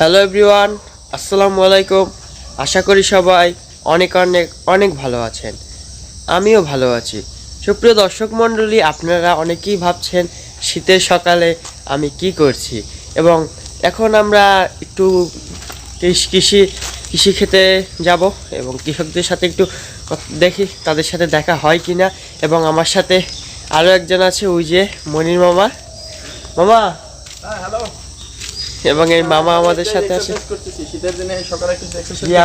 Hello everyone আসসালামু আলাইকুম। আশা করি সবাই অনেক অনেক অনেক ভালো আছেন। আমিও ভালো আছি। সুপ্রিয় দর্শক মণ্ডলী, আপনারা অনেকেই ভাবছেন শীতের সকালে আমি কি করছি। এবং এখন আমরা একটু কৃষি কৃষি খেতে যাব এবং কৃষকদের সাথে একটু দেখি তাদের সাথে দেখা হয় কি না এবং আমার সাথে আরও একজন আছে, ওই যে মনির মামা। মামা হ্যালো এবং এই মামা আমাদের সাথে আছে।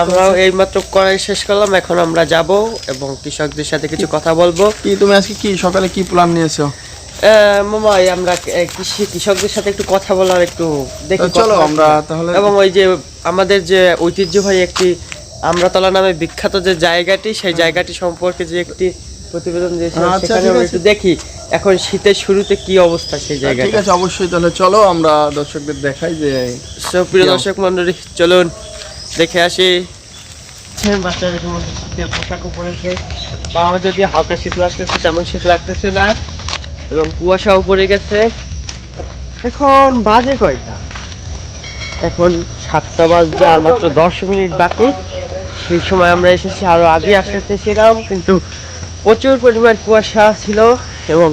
আমরাও এইমাত্র করাই শেষ করলাম এখন আমরা যাব এবং কৃষকদের সাথে কিছু কথা বলব। কি তুমি আজকে কি সকালে কি প্ল্যান নিয়েছো? মামা আমরা কৃষি কৃষকদের সাথে একটু কথা বলার একটু দেখি চলো আমরা তাহলে এবং ওই যে আমাদের যে ঐতিহ্যবাহী একটি আমরাতলা নামে বিখ্যাত যে জায়গাটি সেই জায়গাটি সম্পর্কে যে একটি প্রতিবেদন দিয়েছে আচ্ছা, সেখানে। একটু দেখি। এখন শীতের শুরুতে কি অবস্থা সেই ঠিক আছে অবশ্যই তাহলে চলো আমরা দর্শকদের দেখাই যে সো প্রিয় দর্শক মন্ডলী চলুন দেখে আসি। পোশাকও বা আমার যদি হালকা শীত লাগতেছে তেমন শীত লাগতেছে না। এবং কুয়াশাও পড়ে গেছে। এখন বাজে কয়টা? এখন সাতটা আর মাত্র দশ মিনিট বাকি। সেই সময় আমরা এসেছি আরও আগে আসতে চেয়েছিলাম কিন্তু প্রচুর পরিমাণ কুয়াশা ছিল। এবং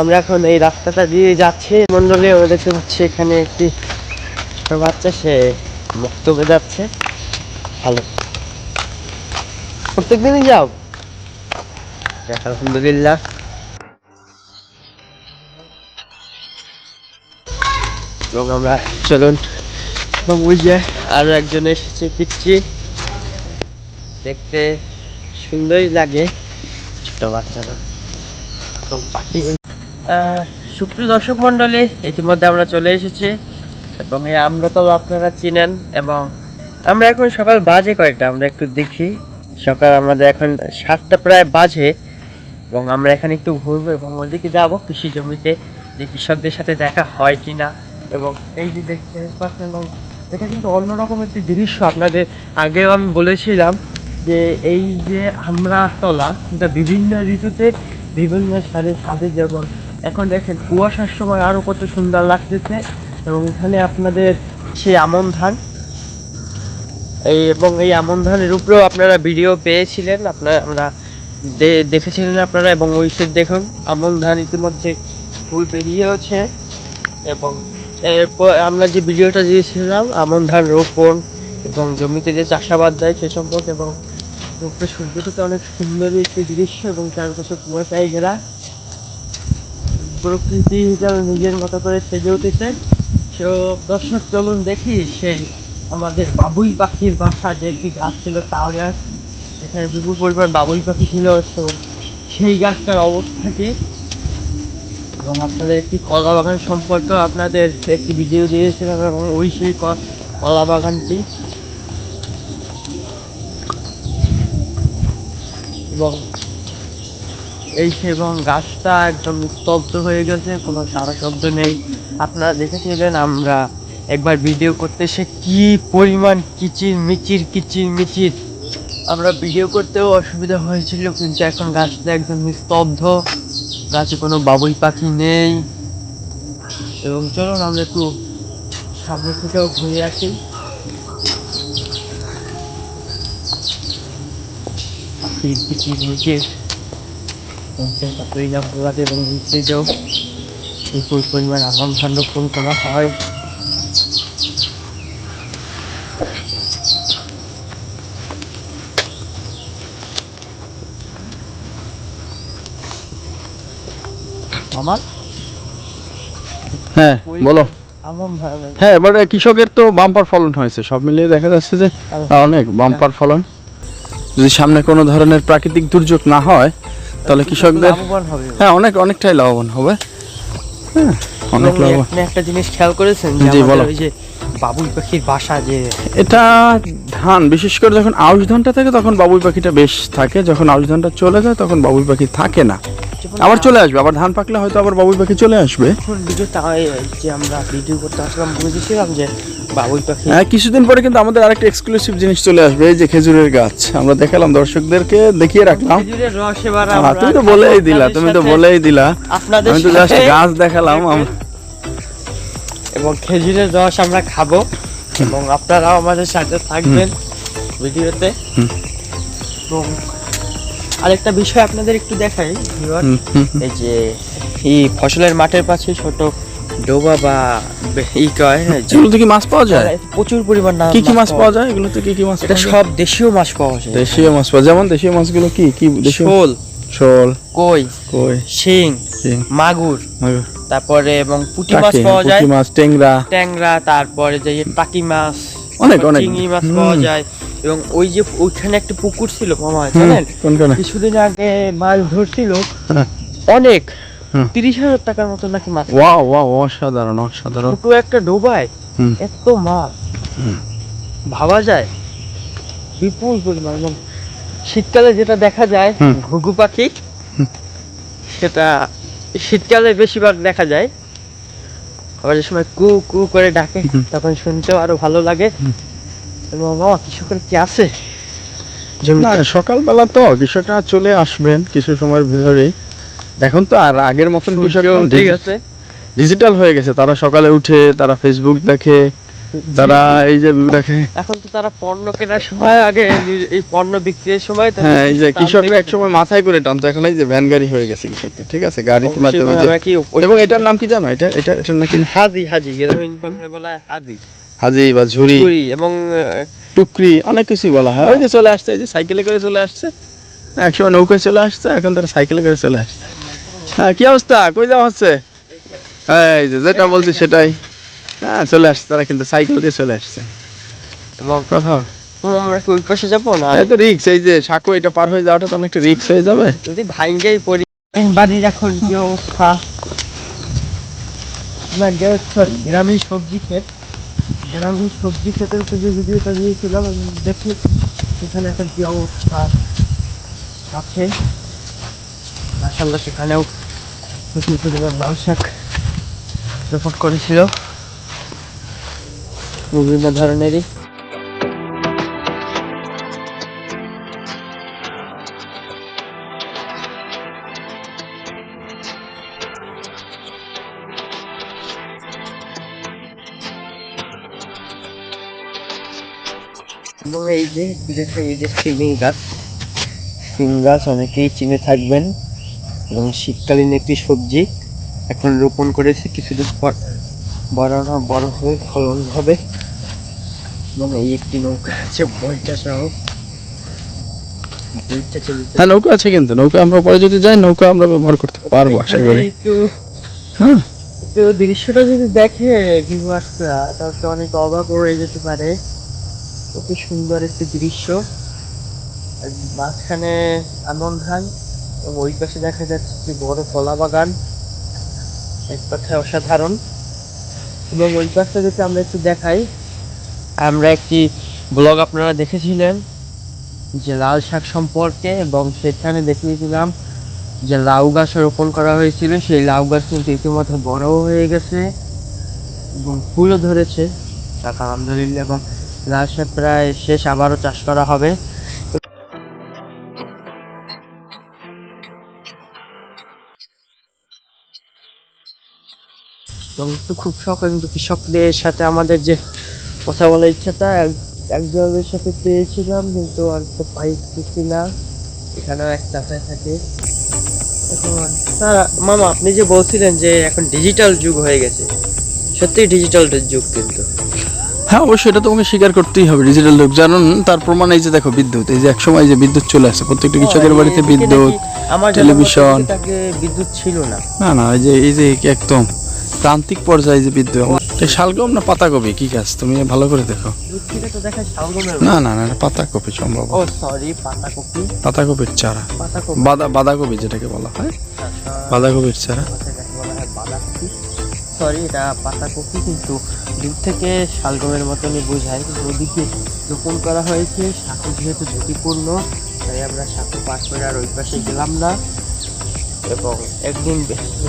আমরা এখন এই রাস্তাটা দিয়ে যাচ্ছি। মন্ডলে দেখতে পাচ্ছি এখানে একটি ছোট বাচ্চা সে বক্তব্যে যাচ্ছে। ভালো। প্রত্যেক দিনই যাও। আলহামদুলিল্লাহ। এবং আমরা চলুন। এবং যে আরও একজন এসেছে পিচ্ছি দেখতে সুন্দরই লাগে ছোট বাচ্চারা সুপ্রিয় দর্শক মন্ডলী, ইতিমধ্যে আমরা চলে এসেছি এবং এই আমরা আপনারা চিনেন এবং আমরা এখন সকাল বাজে কয়েকটা, আমরা একটু দেখি। সকাল আমাদের এখন সাতটা প্রায় বাজে এবং আমরা এখানে একটু ঘুরবো এবং ওইদিকে যাব কৃষি জমিতে, যে কৃষকদের সাথে দেখা হয় কি না এবং এই যে দেখতে পাচ্ছেন এবং এটা কিন্তু অন্যরকম একটি দৃশ্য আপনাদের আগেও আমি বলেছিলাম যে এই যে আমরা তলা এটা বিভিন্ন ঋতুতে বিভিন্ন সারের সাথে যেমন এখন দেখেন কুয়াশার সময় আরও কত সুন্দর লাগতেছে এবং এখানে আপনাদের সেই আমন ধান, এই এবং এই আমন ধানের উপরেও আপনারা ভিডিও পেয়েছিলেন, আপনারা আমরা দেখেছিলেন আপনারা এবং ওই সাইড দেখুন, আমন ধান ইতিমধ্যে ফুল বেরিয়েছে এবং এরপর আমরা যে ভিডিওটা দিয়েছিলাম, আমন ধান রোপণ এবং জমিতে যে চাষাবাদ দেয় সে সম্পর্কে এবং উপরে সূর্যটাতে অনেক সুন্দর একটি দৃশ্য এবং চারপাশে কুয়াশায় ঘেরা। প্রকৃতি হিসাবে নিজের মতো করে সেজে উঠেছে। তো দর্শক, চলুন দেখি সেই আমাদের বাবুই পাখির বাসা যে একটি গাছ ছিল গাছ। এখানে বিপুল পরিমাণ বাবুই পাখি ছিল। তো সেই গাছটার অবস্থা কি? এবং আপনাদের একটি কলা বাগান সম্পর্কে আপনাদের একটি ভিডিও দিয়েছিলাম এবং ওই সেই কলা বাগানটি এবং এই এবং গাছটা একদম স্তব্ধ হয়ে গেছে, কোনো সারা শব্দ নেই। আপনারা দেখেছিলেন আমরা একবার ভিডিও করতে সে কি পরিমাণ কিচির মিচির কিচির মিচির আমরা ভিডিও করতেও অসুবিধা হয়েছিল, কিন্তু এখন গাছটা একদম স্তব্ধ। গাছে কোনো বাবুই পাখি নেই। এবং চলুন আমরা একটু সামনে থেকেও ঘুরে আসি। প্রভাতে এবং নিচেও বিপুল পরিমাণ আগাম করা হয়। আমার হ্যাঁ বলো। হ্যাঁ এবারে কৃষকের তো বাম্পার ফলন হয়েছে। সব মিলিয়ে দেখা যাচ্ছে যে অনেক বাম্পার ফলন। যদি সামনে কোনো ধরনের প্রাকৃতিক দুর্যোগ না হয় তাহলে কৃষকদের হ্যাঁ অনেক অনেকটাই লাভবান হবে। হ্যাঁ অনেক লাভবান। একটা জিনিস খেয়াল করেছেন যে বলো। যে বাবুই পাখির বাসা যে এটা ধান বিশেষ করে যখন আউশ ধানটা থাকে তখন বাবুই পাখিটা বেশ থাকে। যখন আউশ ধানটা চলে যায় তখন বাবুই পাখি থাকে না। আবার চলে আসবে আবার ধান পাকলে হয়তো আবার বাবুই পাখি চলে আসবে। ভিডিও তাই যে আমরা ভিডিও করতে আসলাম বুঝেছিলাম যে বাবুই পাখি। হ্যাঁ কিছুদিন পরে কিন্তু আমাদের আরেকটা এক্সক্লুসিভ জিনিস চলে আসবে এই যে খেজুরের গাছ। আমরা দেখালাম দর্শকদেরকে দেখিয়ে রাখলাম। খেজুরের রস এবার আমরা তুমি তো বলেই দিলা তুমি তো বলেই দিলা। আপনাদের আমি তো জাস্ট গাছ দেখালাম এবং খেজুরের রস আমরা খাব। এবং আপনারাও আমাদের সাথে থাকবেন ভিডিওতে। এবং আরেকটা বিষয় আপনাদের একটু দেখাই। এই যে এই ফসলের মাঠের পাশে ছোট ডোবা বা ই কয় যে- এগুলোতে কি মাছ পাওয়া যায়? প্রচুর পরিমাণ কি কি মাছ পাওয়া যায়? এগুলোতে কি কি মাছ এটা সব দেশীয় মাছ পাওয়া যায়। দেশীয় মাছ পাওয়া যেমন দেশীয় মাছগুলো কি? কি দেশীয়? শোল। শোল। কই? কই? শিং। মাগুর। মাগুর, তারপরে এবং পুঁটি মাছ পাওয়া যায়। পুঁটি মাছ ট্যাংরা। ট্যাংরা তারপরে যে টাকি মাছ অনেক অনেক। চিংড়ি মাছ পাওয়া যায়। এবং ওই যে ওইখানে একটা পুকুর ছিল মামা জানেন? কিছুদিন আগে মাছ ধরছিল। হ্যাঁ। অনেক। তিরিশ হাজার টাকার মতো নাকি মাছ? ওয়াও ওয়াও অসাধারণ অসাধারণ। ছোট একটা ডোবায় এত মাছ। ভাবা যায়? বিপুল পরিমাণ। শীতকালে যেটা দেখা যায় ঘুঘু পাখি সেটা শীতকালে বেশিরভাগ দেখা যায়। আবার যে সময় কু কু করে ডাকে তখন শুনতেও আরও ভালো লাগে। এবং কৃষকের কি আছে? না সকালবেলা তো কৃষকরা চলে আসবেন কিছু সময়ের ভিতরেই। এখন তো আর আগের মতন ঠিক আছে। ডিজিটাল হয়ে গেছে তারা সকালে উঠে তারা ফেসবুক দেখে তারা এই যে দেখে। এখন তো তারা পণ্য কেনার সময় আগে এই পণ্য বিক্রির সময় হ্যাঁ এই যে কৃষকরা এক সময় মাথায় করে টানতো এখন এই যে ভ্যান গাড়ি হয়ে গেছে ঠিক আছে? অবশ্যই মাধ্যমে এবং এটার নাম কি জানো? এটা এটা এটার নাকি হাজি হাজি বলা হাজি। হাজি বা ঝুড়ি। চুরি এবং টুকরি অনেক কিছুই বলা হয়। ওই যে চলে আসছে এই যে সাইকেলে করে চলে আসছে একসময় নৌকায় চলে আসছে এখন তারা সাইকেলে করে চলে আসছে। হ্যাঁ কি অবস্থা? কই যাওয়া হচ্ছে? এই যে যেটা বলছি সেটাই। হ্যাঁ চলে আসছে তারা কিন্তু সাইকেল দিয়ে চলে আসছে। এবং কথা? আমরা কি ওই পাশে যাব না? এই তো রিক্স এই যে সাঁকো এটা পার হয়ে যাওয়াটা তো অনেকটা রিক্স হয়ে যাবে। যদি ভাঙ্গেই পড়ি বাড়ির এখন কি অবস্থা? আমার যে গ্রামীণ সবজি ক্ষেত। গ্রামীণ সবজি ক্ষেতের উপর যে ভিডিওটা দিয়েছিলাম আমি দেখি সেখানে এখন কি অবস্থা আছে। মাসাল্লাহ সেখানেও প্রচুর শাক রোপণ করেছিল। বিভিন্ন ধরনেরই। এই যে দেখো এই যে শিমিং গাছ। শিম গাছ অনেকেই চিনে থাকবেন। এবং শীতকালীন একটি সবজি এখন রোপণ করেছে কিছুদিন পর। বড় না বড় হয়ে ফলন হবে। এবং এই একটি নৌকা আছে বইটা সহ। হ্যাঁ নৌকা আছে কিন্তু। নৌকা আমরা পরে যদি যাই নৌকা আমরা ব্যবহার করতে পারব আশা করি। হ্যাঁ। তো দৃশ্যটা যদি দেখে ভিউয়ার্সরা তাহলে অনেক অবাক হয়ে যেতে পারে। কত সুন্দর একটি দৃশ্য। মাঝখানে আমন ধান এবং ওই পাশে দেখা যাচ্ছে একটি বড় কলা বাগান। এক কথায় অসাধারণ। এবং ওই পাশটা যদি আমরা একটু দেখাই, আমরা একটি ব্লগ আপনারা দেখেছিলেন যে লাল শাক সম্পর্কে এবং সেখানে দেখিয়েছিলাম যে লাউ গাছ রোপণ করা হয়েছিল। সেই লাউ গাছ কিন্তু ইতিমধ্যে বড়ও হয়ে গেছে এবং ফুলও ধরেছে। আলহামদুলিল্লাহ এবং লাল শাক প্রায় শেষ আবারও চাষ করা হবে। এবং খুব শখ কিন্তু কৃষকদের সাথে আমাদের যে কথা বলার ইচ্ছাটা এক- একজনের সাথে পেয়েছিলাম কিন্তু আর তো পাইতেছি না। এখানেও এক চাচাই থাকে। এখন স্যার মামা আপনি যে বলছিলেন যে এখন ডিজিটাল যুগ হয়ে গেছে সত্যি ডিজিটাল যুগ কিন্তু। হ্যাঁ অবশ্যই এটা তোমাকে স্বীকার করতেই হবে ডিজিটাল যুগ। জানুন তার প্রমাণ এই যে দেখো বিদ্যুৎ। এই যে একসময় যে বিদ্যুৎ চলে আসে প্রত্যেকটা কৃষকের বাড়িতে বিদ্যুৎ। টেলিভিশন বিদ্যুৎ ছিল না। না না এই যে এই যে একদম। প্রান্তিক পর্যায়ে যে বিদ্যুৎ এই শালগম না পাতাকপি? কি গাছ তুমি ভালো করে দেখো। না না না পাতাকপি সম্ভব। ও সরি পাতাকপি। পাতাকপির চারা। পাতাকপি। বাদা বাঁধাকপি যেটাকে বলা হয়। বাঁধাকপির চারা। সরি এটা পাতাকপি কিন্তু দূর থেকে শালগমের মতনই বোঝায় কিন্তু ওদিকে রোপণ করা হয়েছে সাঁকু যেহেতু ঝুঁকিপূর্ণ তাই আমরা সাঁকু পার করে আর ওই পাশে গেলাম না। এবং একদিন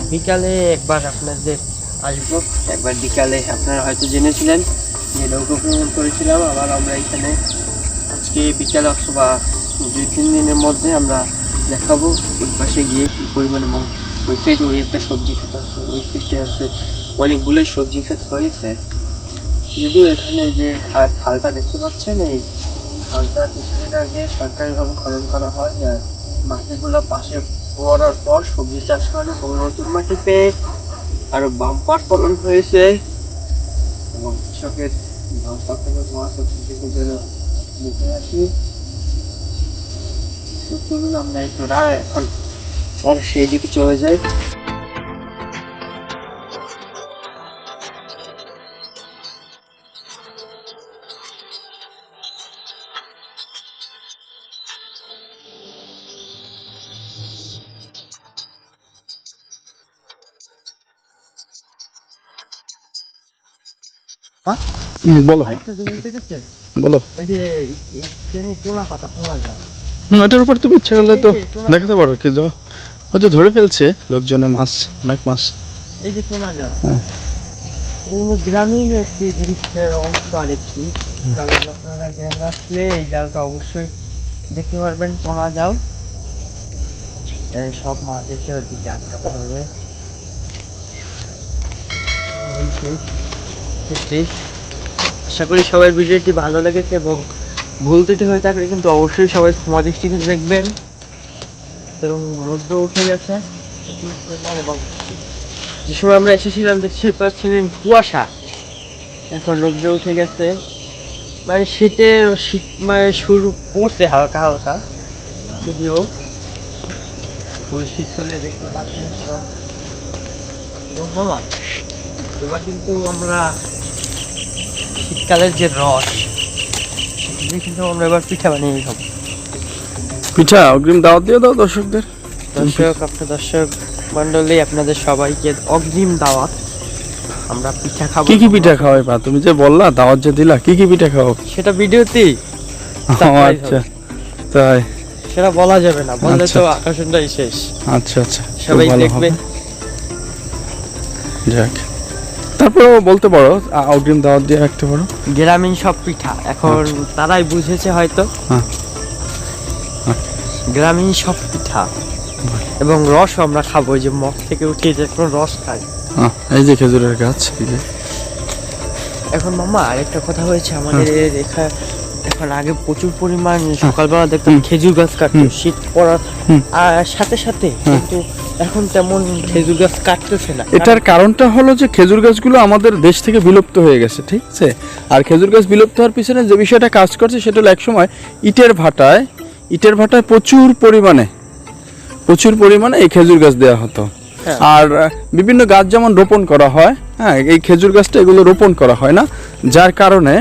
বিকালে একবার আপনাদের আসব। একবার বিকালে আপনারা হয়তো জেনেছিলেন যে নৌকো ভ্রমণ করেছিলাম। আবার আমরা এখানে আজকে বিকালে অথবা দুই তিন দিনের মধ্যে আমরা দেখাবো ওই পাশে গিয়ে কি পরিমাণে ওই সাইডে ওই একটা সবজি ক্ষেত আছে ওই সাইডে আছে অনেকগুলো সবজি ক্ষেত হয়েছে। যদি এখানে যে খাল- খালটা দেখতে পাচ্ছেন, এই খালটা কিছুদিন আগে সরকারিভাবে খনন করা হয় আর মাটিগুলো পাশে পড়ার পর সবজি চাষ করে এবং নতুন মাটি পেয়ে আরও বাম্পার ফলন হয়েছে। এবং কৃষকের বাম্পার থেকে মাছ থেকে যেন মুখে আসি। আমরা একটু রায় এখন আর সেই দিকে চলে যাই। বলো। বলো। ওই যে ট্রেনে টোনা পাতা পাওয়া যায় হুম, এটার উপর তুমি ইচ্ছা করলে তো দেখাতে পারো কি হয়তো ধরে ফেলছে লোকজনে মাছ অনেক মাছ। এই যে হ্যাঁ। গ্রামীণ একটি দৃশ্যের অংশ আর একটি। তবে আপনারা গ্রামে আসলে এই জালটা অবশ্যই দেখতে পারবেন টোনা জাল। সব মাছ এসে ওদিকে আটকা পড়বে সেই ক্ষেত্রে আশা করি সবার ভিডিওটি ভালো লেগেছে এবং ভুল ত্রুটি হয়ে থাকলে কিন্তু অবশ্যই সবাই ক্ষমা দৃষ্টিতে দেখবেন। এবং রোদ্র উঠে গেছে। এবং যে সময় আমরা এসেছিলাম দেখতে পাচ্ছিলেন কুয়াশা। এখন রোদ্র উঠে গেছে। মানে শীতের শীত মানে শুরু পড়ছে হালকা হালকা। যদিও শীত হলে দেখতে পাচ্ছেন। কিন্তু আমরা শীতকালের যে রস সেটা কিন্তু আমরা এবার পিঠা বানিয়ে খাব। পিঠা অগ্রিম দাওয়াত দিয়ে দাও দর্শকদের। দর্শক আপনার দর্শক মন্ডলী আপনাদের সবাইকে অগ্রিম দাওয়াত। আমরা পিঠা খাব। কি কি পিঠা খাওয়াই পা তুমি যে বললা দাওয়াত যে দিলা কি কি পিঠা খাও? সেটা ভিডিওতেই আচ্ছা। তাই। সেটা বলা যাবে না বললে তো আচ্ছা। আকর্ষণটাই শেষ। আচ্ছা আচ্ছা। সবাই দেখবে। যাক। তারপরেও বলতে পারো অগ্রিম দাওয়াত দিয়ে রাখতে পারো। গ্রামীণ সব পিঠা। এখন তারাই বুঝেছে হয়তো। হ্যাঁ। হ্যাঁ। গ্রামীণ সব পিঠা। এবং রস আমরা খাব যে মগ থেকে উঠিয়ে যে কোনো রস খাই। এই যে খেজুরের গাছ এখন মামা আরেকটা কথা হয়েছে আমাদের এখানে এখন আগে প্রচুর পরিমাণ সকালবেলা দেখতাম খেজুর গাছ কাটতো শীত পড়ার আর সাথে সাথে কিন্তু এখন তেমন খেজুর গাছ কাটতেছে না। এটার কারণটা হলো যে খেজুর গাছগুলো আমাদের দেশ থেকে বিলুপ্ত হয়ে গেছে ঠিক আছে? আর খেজুর গাছ বিলুপ্ত হওয়ার পিছনে যে বিষয়টা কাজ করছে সেটা হলো একসময় ইটের ভাটায় ইটের ভাটায় প্রচুর পরিমাণে প্রচুর পরিমাণে এই খেজুর গাছ দেওয়া হতো। হ্যাঁ। আর বিভিন্ন গাছ যেমন রোপণ করা হয় হ্যাঁ এই খেজুর গাছটা এগুলো রোপণ করা হয় না যার কারণে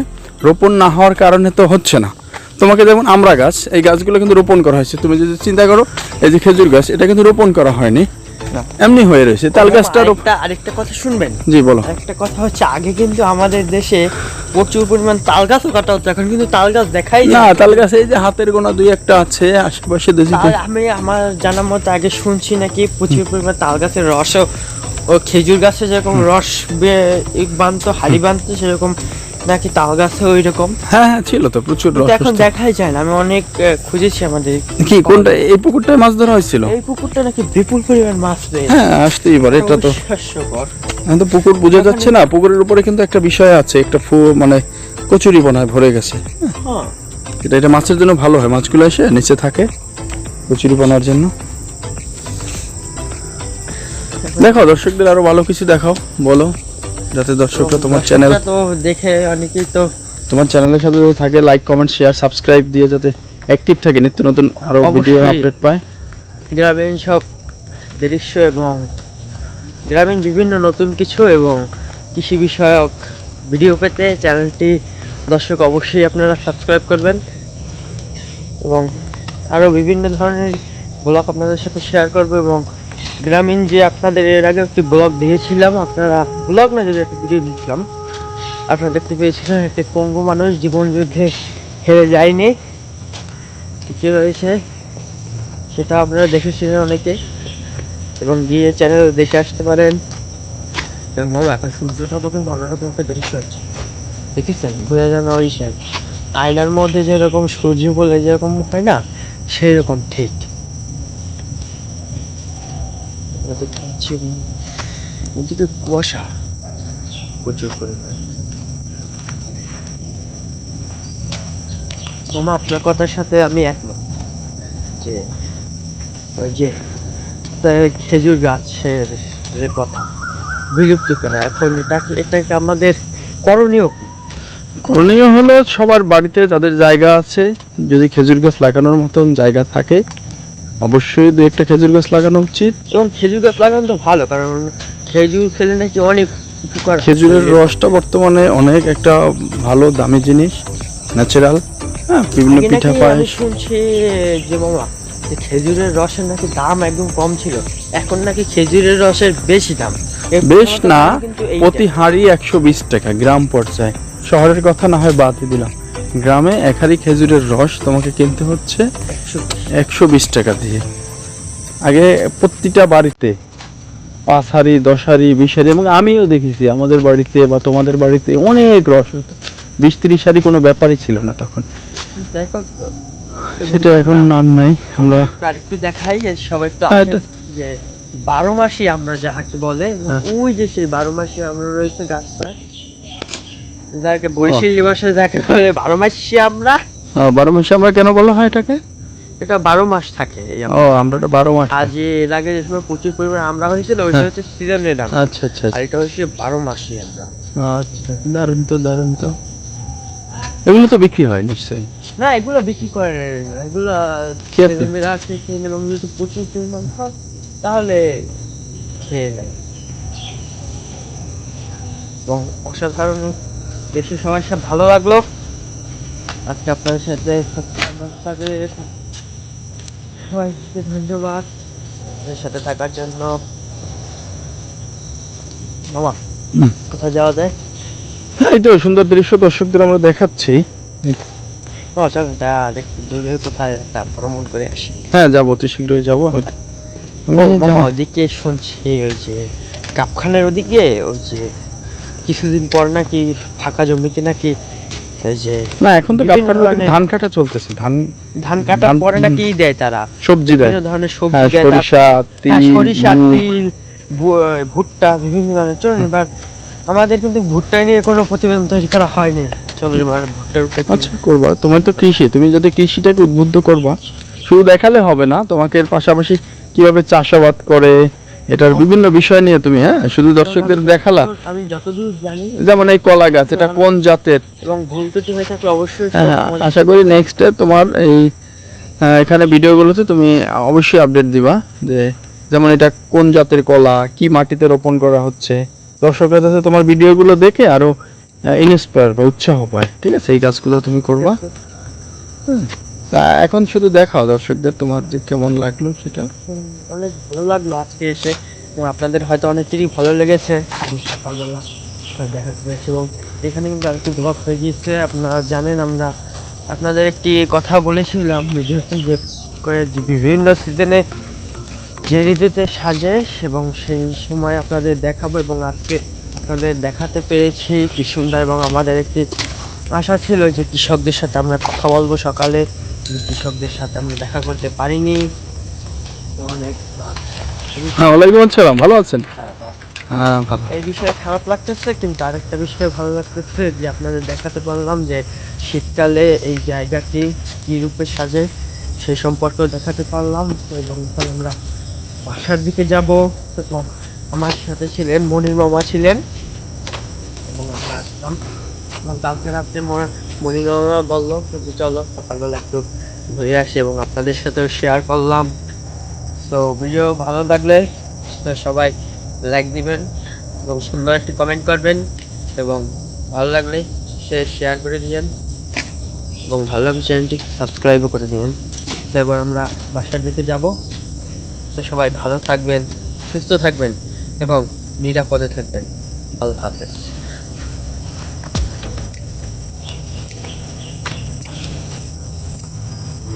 রোপণ না হওয়ার কারণে তো হচ্ছে না। তোমাকে যেমন আমরা গাছ এই গাছগুলো কিন্তু রোপণ করা হয়েছে। তুমি যদি চিন্তা করো এই যে খেজুর গাছ এটা কিন্তু রোপণ করা হয়নি। এমনি হয়ে রয়েছে। তাল গাছটা আরেকটা কথা শুনবেন। জি বলো। আরেকটা কথা হচ্ছে আগে কিন্তু আমাদের দেশে প্রচুর পরিমাণ তাল গাছও কাটা হতো এখন কিন্তু তাল গাছ দেখাই না তাল গাছ এই যে হাতের গোনা দুই একটা আছে আশেপাশে দেশে আমি আমার জানার মতো আগে শুনছি নাকি প্রচুর পরিমাণ তাল গাছের রসও ও খেজুর গাছে যেরকম রস বানতো হাড়ি বানতো সেরকম নাকি তাল গাছে ওই রকম হ্যাঁ হ্যাঁ ছিল তো প্রচুর রস এখন দেখাই যায় না আমি অনেক খুঁজেছি আমাদের কি কোনটা? এই পুকুরটায় মাছ ধরা হয়েছিল? এই পুকুরটা নাকি বিপুল পরিমাণ মাছ পেয়ে হ্যাঁ আসতেই পারে এটা তো এখন তো পুকুর বোঝা যাচ্ছে না পুকুরের উপরে কিন্তু একটা বিষয় আছে একটা ফু মানে কচুরি বনায় ভরে গেছে। হ্যাঁ। এটা এটা মাছের জন্য ভালো হয় মাছগুলো এসে নিচে থাকে কচুরি বানার জন্য। দেখো দর্শকদের আরও ভালো কিছু দেখাও বলো। যাতে দর্শকরা তোমার চ্যানেল তো দেখে অনেকেই তো তোমার চ্যানেলের সাথে যদি থাকে লাইক কমেন্ট শেয়ার সাবস্ক্রাইব দিয়ে যাতে অ্যাক্টিভ থাকে নিত্য নতুন আরও ভিডিও আপডেট পায়। গ্রামীণ সব দৃশ্য এবং গ্রামীণ বিভিন্ন নতুন কিছু এবং কৃষি বিষয়ক ভিডিও পেতে চ্যানেলটি দর্শক অবশ্যই আপনারা সাবস্ক্রাইব করবেন এবং আরও বিভিন্ন ধরনের ব্লগ আপনাদের সাথে শেয়ার করব এবং গ্রামীণ যে আপনাদের এর আগে একটি ব্লগ দিয়েছিলাম আপনারা ব্লগ না যদি একটা ভিডিও দিয়েছিলাম। আপনারা দেখতে পেয়েছিলেন একটি পঙ্গু মানুষ জীবন যুদ্ধে হেরে যায়নি। কি হয়েছে সেটা আপনারা দেখেছিলেন অনেকে। এবং গিয়ে চ্যানেল দেখে আসতে পারেন। এবং এখন সূর্যটা তো কিন্তু অন্যরকম একটা দৃশ্য হচ্ছে দেখেছেন? বোঝা যাবে ওই সে আয়নার মধ্যে যেরকম সূর্য বলে যেরকম হয় না সেই রকম ঠিক। তো ওদিকে কুয়াশা। প্রচুর পরিমাণে। আপনার কথার সাথে আমি একমত। যে, ওই যে খেজুর গাছের যে কথা, বিলুপ্ত করা। এখন এটা এটাকে আমাদের করণীয় করণীয় হলো সবার বাড়িতে যাদের জায়গা আছে, যদি খেজুর গাছ লাগানোর মতন জায়গা থাকে অবশ্যই দু একটা খেজুর গাছ লাগানো উচিত। এবং খেজুর গাছ লাগানো তো ভালো কারণ খেজুর খেলে নাকি অনেক উপকার খেজুরের রসটা বর্তমানে অনেক একটা ভালো দামি জিনিস ন্যাচারাল হ্যাঁ বিভিন্ন পিঠা পায় শুনছি যে মামা যে খেজুরের রসের নাকি দাম একদম কম ছিল এখন নাকি খেজুরের রসের বেশি দাম। বেশ না। প্রতি হাঁড়ি একশো বিশ টাকা গ্রাম পর্যায়ে। শহরের কথা না হয় বাদই দিলাম। গ্রামে এক হাঁড়ি খেজুরের রস তোমাকে কিনতে হচ্ছে একশো বিশ টাকা দিয়ে। আগে প্রতিটা বাড়িতে পাঁচ হাঁড়ি দশ হাঁড়ি বিশ হাঁড়ি এবং আমিও দেখেছি আমাদের বাড়িতে বা তোমাদের বাড়িতে অনেক রস হতো বিশ তিরিশ হাঁড়ি কোনো ব্যাপারই ছিল না তখন। সেটা এখন আর নাই আমরা একটু দেখাই সবাই একটু হ্যাঁ, বারো মাসই আমরা যাকে বলে হ্যাঁ। ওই যে সেই বারো মাসি আমরা রয়েছে গাছটা। যাকে বৈশাখী মাসে যাকে বলে বারো মাসি আমরা বারো মাসে আমরা কেন বলা হয় এটাকে? এটা বারো মাস থাকে ও আমরা। এটা বারো মাস যে এর আগে যে সময় প্রচুর পরিমাণে আমরা হয়েছিল ওইটা হ্যাঁ। হচ্ছে সিজনের দাম আচ্ছা আচ্ছা আর এটা হচ্ছে বারো মাসি আমরা। আচ্ছা দারুণ তো দারুণ তো। এগুলো তো বিক্রি হয় নিশ্চয়ই। না এগুলো বিক্রি করে এগুলো? ছেলেমেয়েরা আছে এবং যদি প্রচুর পরিমাণ হয় তাহলে খেয়ে নেয়। এবং অসাধারণ দেশের সবার সাথে ভালো লাগল। আজকে আপনার সাথে সবাইকে ধন্যবাদ। আপনাদের সাথে থাকার জন্য। মামা কোথায় যাওয়া যায়? এই তো সুন্দর দৃশ্য দর্শকদের আমরা দেখাচ্ছি। ভ্রমণ করে আসি। হ্যাঁ যাব অতি শীঘ্রই যাব। ওদিকে শুনছি ওই যে কাপখানের ওদিকে ওই যে কিছুদিন পর নাকি ফাঁকা জমিতে নাকি যে না এখন তো ধান কাটা চলতেছে। ধান ধান কাটার পরে নাকি দেয় তারা। সবজি দেয়। বিভিন্ন ধরনের সবজি হ্যাঁ দেয় সরিষা হ্যাঁ, তিল সরিষা তিল ভুট্টা বিভিন্ন ধরনের। চলুন এবার আমাদের কিন্তু ভুট্টা নিয়ে কোনো প্রতিবেদন তৈরি করা হয়নি। এবার ভুট্টার আচ্ছা করবা। তোমার তো কৃষি। তুমি যদি কৃষিটাকে উদ্বুদ্ধ করবা শুধু দেখালে হবে না তোমাকে এর পাশাপাশি কীভাবে চাষাবাদ করে এটার বিভিন্ন বিষয় নিয়ে তুমি হ্যাঁ? শুধু দর্শকদের দেখালা। আমি যতদূর জানি যেমন এই কলা গাছ এটা কোন জাতের? এবং ভুল ত্রুটি হয়ে থাকলে অবশ্যই হ্যাঁ, আশা করি নেক্সটে তোমার এই এখানে ভিডিওগুলোতে তুমি অবশ্যই আপডেট দিবা যে যেমন এটা কোন জাতের কলা কি মাটিতে রোপণ করা হচ্ছে। দর্শকরা যাতে তোমার ভিডিওগুলো দেখে আরও ইন্সপায়ার বা উৎসাহ পায়। ঠিক আছে? এই কাজগুলো তুমি করবা। হুম। তা এখন শুধু দেখাও, দর্শকদের তোমার যে কেমন লাগল সেটা? অনেক ভালো লাগল আজকে এসে, এবং আপনাদের হয়তো অনেকেরই ভালো লেগেছে। দেখা এবং এখানে কিন্তু আরেকটু ব্লক হয়ে গিয়েছে। আপনারা জানেন, আমরা আপনাদের একটি কথা বলেছিলাম, যে করে বিভিন্ন সিজনে যে ঋতুতে সাজে, এবং সেই সময় আপনাদের দেখাবো, এবং আজকে আপনাদের দেখাতে পেরেছি কি সুন্দর এবং আমাদের একটি আশা ছিল যে কৃষকদের সাথে আমরা কথা বলব সকালে। কৃষকদের সাথে আমরা দেখা করতে পারিনি। অনেক হ্যাঁ ওয়ালাইকুম আসসালাম ভালো আছেন? হ্যাঁ ভালো। এই বিষয়ে খারাপ লাগতেছে কিন্তু আরেকটা বিষয়ে ভালো লাগতেছে যে আপনাদের দেখাতে পারলাম যে শীতকালে এই জায়গাটি কী রূপে সাজে সেই সম্পর্কেও দেখাতে পারলাম। এবং আমরা বাসার দিকে যাব। এবং আমার সাথে ছিলেন মনির মামা ছিলেন। এবং আমরা আসলাম। এবং কালকে রাত্রে মনে- মামা বলল চলো সকালবেলা একটু ঘুরে আসি এবং আপনাদের সাথেও শেয়ার করলাম। তো ভিডিও ভালো লাগলে সবাই লাইক দিবেন এবং সুন্দর একটি কমেন্ট করবেন এবং ভালো লাগলে সে শেয়ার করে দিবেন এবং ভালো লাগলে চ্যানেলটি সাবস্ক্রাইবও করে দিবেন। তো এবার আমরা বাসার দিকে যাব। তো সবাই ভালো থাকবেন, সুস্থ থাকবেন এবং নিরাপদে থাকবেন। আল্লাহ হাফেজ।